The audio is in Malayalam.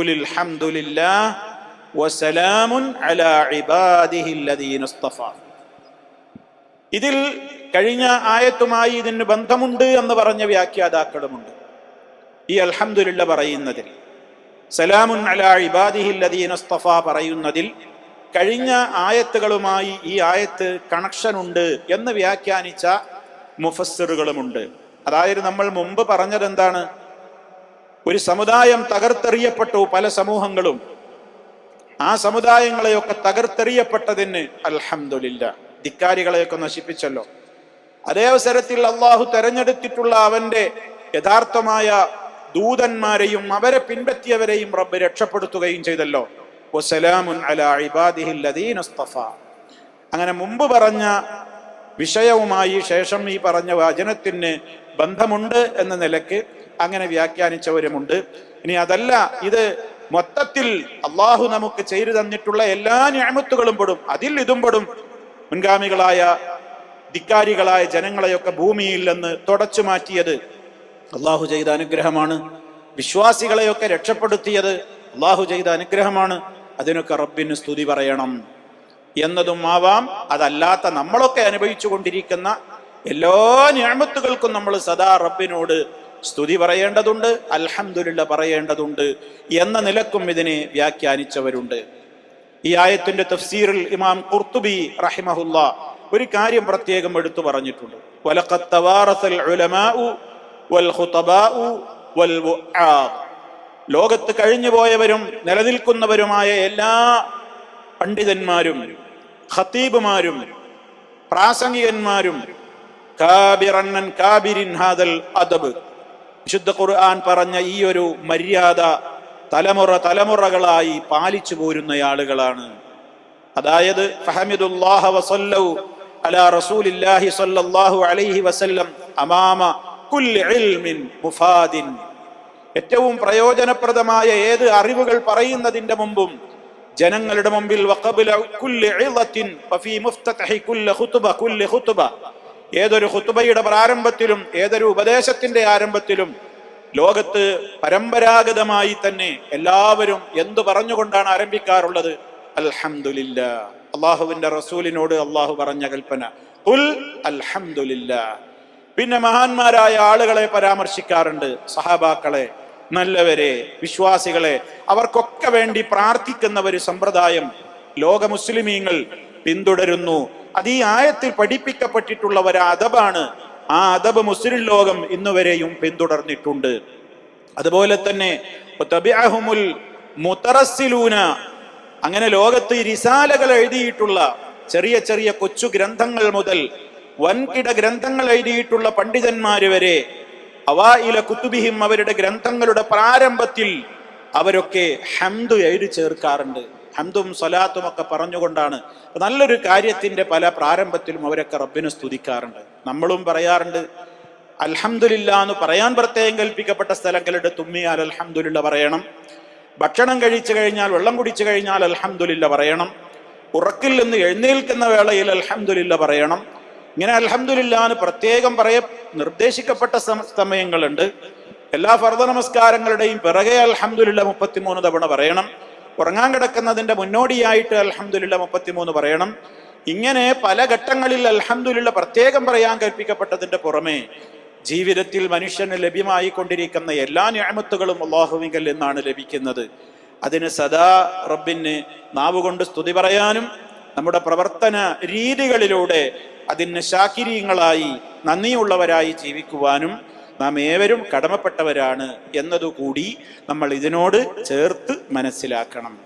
ഖുലിൽ وسلام على عباده الذين اصطفى ഇതിൽ കഴിഞ്ഞ ആയത്തുമായി ഇതിന് ബന്ധമുണ്ട് എന്ന് പറഞ്ഞ വ്യാഖ്യാതാക്കളുമുണ്ട്. ഈ അൽഹംദുലില്ല പറയുന്നതിൽ സലാമുൻ അലാ ഇബാദിഹില്ലദീന ഉസ്തഫ പറയുന്നതിൽ കഴിഞ്ഞ ആയത്തുകളുമായി ഈ ആയത്ത് കണക്ഷൻ ഉണ്ട് എന്ന് വ്യാഖ്യാനിച്ച മുഫസ്സിറുകളുമുണ്ട്. അതായത് നമ്മൾ മുമ്പ് പറഞ്ഞത് എന്താണ് ഒരു സമുദായം തകർത്തെറിയപ്പെട്ടു പല സമൂഹങ്ങളും. ആ സമുദായങ്ങളെയൊക്കെ തകർത്തെറിയപ്പെട്ടതിന് അൽഹമില്ല ധിക്കാരികളെയൊക്കെ നശിപ്പിച്ചല്ലോ. അതേ അവസരത്തിൽ അള്ളാഹു തെരഞ്ഞെടുത്തിട്ടുള്ള അവന്റെ യഥാർത്ഥമായ ദൂതന്മാരെയും അവരെ പിൻപറ്റിയവരെയും റബ്ബ് രക്ഷപ്പെടുത്തുകയും ചെയ്തല്ലോ. അങ്ങനെ മുമ്പ് പറഞ്ഞ വിഷയവുമായി ശേഷം ഈ പറഞ്ഞ വചനത്തിന് ബന്ധമുണ്ട് എന്ന നിലയ്ക്ക് അങ്ങനെ വ്യാഖ്യാനിച്ചവരുമുണ്ട്. ഇനി അതല്ല ഇത് മൊത്തത്തിൽ അള്ളാഹു നമുക്ക് ചെയ്തു തന്നിട്ടുള്ള എല്ലാ ഞാമത്തുകളും പെടും. അതിൽ ഇതും പെടും. മുൻഗാമികളായ ധിക്കാരികളായ ജനങ്ങളെയൊക്കെ ഭൂമിയിൽ നിന്ന് തുടച്ചു മാറ്റിയത് അള്ളാഹു ചെയ്ത അനുഗ്രഹമാണ്. വിശ്വാസികളെയൊക്കെ രക്ഷപ്പെടുത്തിയത് അള്ളാഹു ചെയ്ത അനുഗ്രഹമാണ്. അതിനൊക്കെ റബ്ബിന് സ്തുതി പറയണം. എന്നതും ആവാം. അതല്ലാത്ത നമ്മളൊക്കെ അനുഭവിച്ചു കൊണ്ടിരിക്കുന്ന എല്ലാ ഞാമത്തുകൾക്കും നമ്മൾ സദാ റബ്ബിനോട് സ്തുതി പറയേണ്ടതുണ്ട് അൽഹംദുലില്ല പറയേണ്ടതുണ്ട് എന്ന നിലക്കും ഇതിനെ വ്യാഖ്യാനിച്ചവരുണ്ട് ഈ ആയത്തിന്റെ തഫ്സീറിൽ ഇമാം കുർത്തുബി റഹിമഹുല്ല ഒരു കാര്യം പ്രത്യേകം എടുത്തു പറഞ്ഞിട്ടുണ്ട് ലോകത്ത്. ലോകത്ത് കഴിഞ്ഞുപോയവരും നിലനിൽക്കുന്നവരുമായ എല്ലാ പണ്ഡിതന്മാരും ഖത്തീബുമാരും പ്രാസംഗികന്മാരും ഹാദൽ അദബ്. വിശുദ്ധ ഖുർആൻ പറഞ്ഞ ഈ ഒരു മര്യാദ തലമുറ തലമുറകളായി പാലിച്ചു പോരുന്ന ആളുകളാണ്. അതായത് ഫഹമിദുല്ലാഹ അലാ റസൂലില്ലാഹി അലൈഹി വസല്ലം അമാമ കുല്ലി ഇൽമിൻ മുഫാദിൻ. ഏറ്റവും പ്രയോജനപ്രദമായ ഏത് അറിവുകൾ പറയുന്നതിന്റെ മുമ്പും ജനങ്ങളുടെ മുമ്പിൽ കുല്ലി കുല്ല ഏതൊരു ഹുത്തുബയുടെ പ്രാരംഭത്തിലും ഏതൊരു ഉപദേശത്തിന്റെ ആരംഭത്തിലും ലോകത്ത് പരമ്പരാഗതമായി തന്നെ എല്ലാവരും എന്തു പറഞ്ഞുകൊണ്ടാണ് ആരംഭിക്കാറുള്ളത്? അൽഹമില്ല അള്ളാഹുവിന്റെ റസൂലിനോട് അള്ളാഹു പറഞ്ഞ കൽപ്പന. ഉൽ അൽഹമില്ല പിന്നെ മഹാന്മാരായ ആളുകളെ പരാമർശിക്കാറുണ്ട്. സഹാബാക്കളെ നല്ലവരെ വിശ്വാസികളെ. അവർക്കൊക്കെ വേണ്ടി പ്രാർത്ഥിക്കുന്ന ഒരു സമ്പ്രദായം ലോക മുസ്ലിമീങ്ങൾ പിന്തുടരുന്നു. അത് ഈ ആയത്തിൽ പഠിപ്പിക്കപ്പെട്ടിട്ടുള്ള ഒരു അദബാണ്. ആ അദബ് മുസ്ലിം ലോകം ഇന്നുവരെയും പിന്തുടർന്നിട്ടുണ്ട്. അതുപോലെ തന്നെ അങ്ങനെ ലോകത്ത് റിസാലകൾ എഴുതിയിട്ടുള്ള ചെറിയ ചെറിയ കൊച്ചു ഗ്രന്ഥങ്ങൾ മുതൽ വൻകിട ഗ്രന്ഥങ്ങൾ എഴുതിയിട്ടുള്ള പണ്ഡിതന്മാര് വരെ അവായില കുത്തുബിഹിം അവരുടെ ഗ്രന്ഥങ്ങളുടെ പ്രാരംഭത്തിൽ അവരൊക്കെ ഹംദ് എഴുതി ചേർക്കാറുണ്ട്. ഹംദും സ്വലാത്തും ഒക്കെ പറഞ്ഞുകൊണ്ടാണ്. നല്ലൊരു കാര്യത്തിന്റെ പല പ്രാരംഭത്തിലും അവരൊക്കെ റബ്ബിനെ സ്തുതിക്കാറുണ്ട്. നമ്മളും പറയാറുണ്ട് അൽഹംദുലില്ല എന്ന് പറയാൻ പ്രത്യേകം കൽപ്പിക്കപ്പെട്ട സ്ഥലങ്ങളുടെ തുമ്മിയാൽ അൽഹംദുലില്ല പറയണം. ഭക്ഷണം കഴിച്ചു കഴിഞ്ഞാൽ വെള്ളം കുടിച്ചു കഴിഞ്ഞാൽ അൽഹംദുലില്ല പറയണം. ഉറക്കിൽ നിന്ന് എഴുന്നേൽക്കുന്ന വേളയിൽ അൽഹംദുലില്ല പറയണം. ഇങ്ങനെ അൽഹംദുലില്ല എന്ന് പ്രത്യേകം പറയ നിർദ്ദേശിക്കപ്പെട്ട സമയങ്ങളുണ്ട്. എല്ലാ ഫർദ നമസ്കാരങ്ങളുടെയും പിറകെ അൽഹംദുലില്ല മുപ്പത്തിമൂന്ന് തവണ പറയണം. ഉറങ്ങാൻ കിടക്കുന്നതിന്റെ മുന്നോടിയായിട്ട് അലഹമുല്ല മുപ്പത്തിമൂന്ന് പറയണം. ഇങ്ങനെ പല ഘട്ടങ്ങളിൽ അലഹമുല്ല പ്രത്യേകം പറയാൻ കൽപ്പിക്കപ്പെട്ടതിന്റെ പുറമെ ജീവിതത്തിൽ മനുഷ്യന് ലഭ്യമായി കൊണ്ടിരിക്കുന്ന എല്ലാ ഞാമത്തുകളും അള്ളാഹുവിങ്കൽ നിന്നാണ് ലഭിക്കുന്നത്. അതിന് സദാ റബ്ബിന് നാവുകൊണ്ട് സ്തുതി പറയാനും നമ്മുടെ പ്രവർത്തന രീതികളിലൂടെ അതിന് ശാക്കിരീയങ്ങളായി നന്ദിയുള്ളവരായി ജീവിക്കുവാനും നാം ഏവരും കടമപ്പെട്ടവരാണ് എന്നതുകൂടി നമ്മൾ ഇതിനോട് ചേർത്ത് മനസ്സിലാക്കണം.